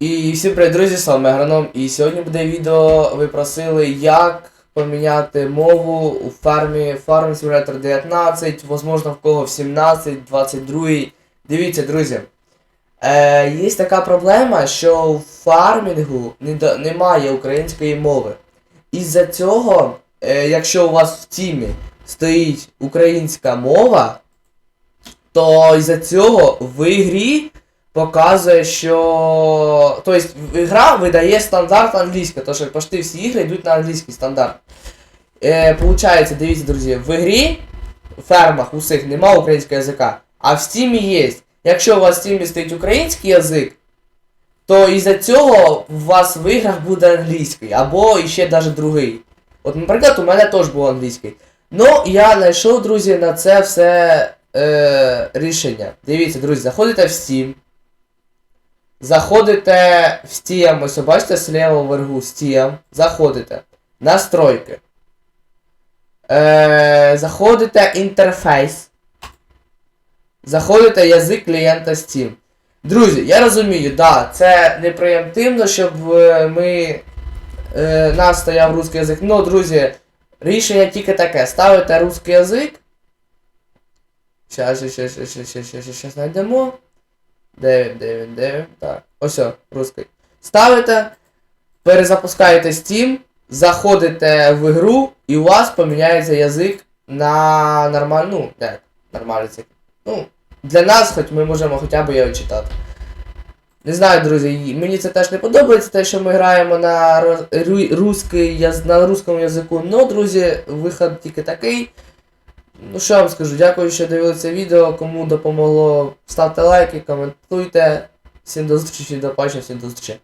І всім привіт, друзі, з вами Агроном. І сьогодні буде відео. Ви просили, як поміняти мову у фармі Farm Simulator 19, возможно, в кого в 17, 22. Дивіться, друзі. Е, є така проблема, що в фармінгу немає української мови. Із-за цього, е, якщо у вас в тімі стоїть українська мова, то із-за цього в ігрі показує, що. Тобто гра видає стандарт англійська, тому що почти всі ігри йдуть на англійський стандарт. Е, получається, дивіться, друзі, в ігрі, в фермах усіх нема українського язика, а в стімі є. Якщо у вас в стімі стоїть український язик, то із-за цього у вас в іграх буде англійський, або іще навіть другий. От, наприклад, у мене теж був англійський. Ну, я знайшов, друзі, на це все е, рішення. Дивіться, друзі, заходите в Steam. Заходите в Steam, ось бачите слева вверху Steam. Заходите. Настройки. Е, заходите інтерфейс. Заходите язик клієнта Steam. Друзі, я розумію, да, це неприємно, щоб е, ми. Е, нас стояв русский язик. Ну, друзі, рішення тільки таке. Ставите русский язик. Щас, щас, щас, щас, щас, щас знайдемо. Де він, де він, де він? Так. Ось, о, русский. Ставите, перезапускаєте Steam, заходите в ігру, і у вас поміняється язик на нормальну. Ну, як, нормальний язик. Ну, для нас, хоч ми можемо хоча б його читати. Не знаю, друзі, мені це теж не подобається, те, що ми граємо на ро- ру- русский, яз- на русскому язику. Ну, друзі, виход тільки такий. Ну що я вам скажу, дякую, що дивилися відео. Кому допомогло, ставте лайки, коментуйте. Всім до зустрічі, до побачення, всім до зустрічі.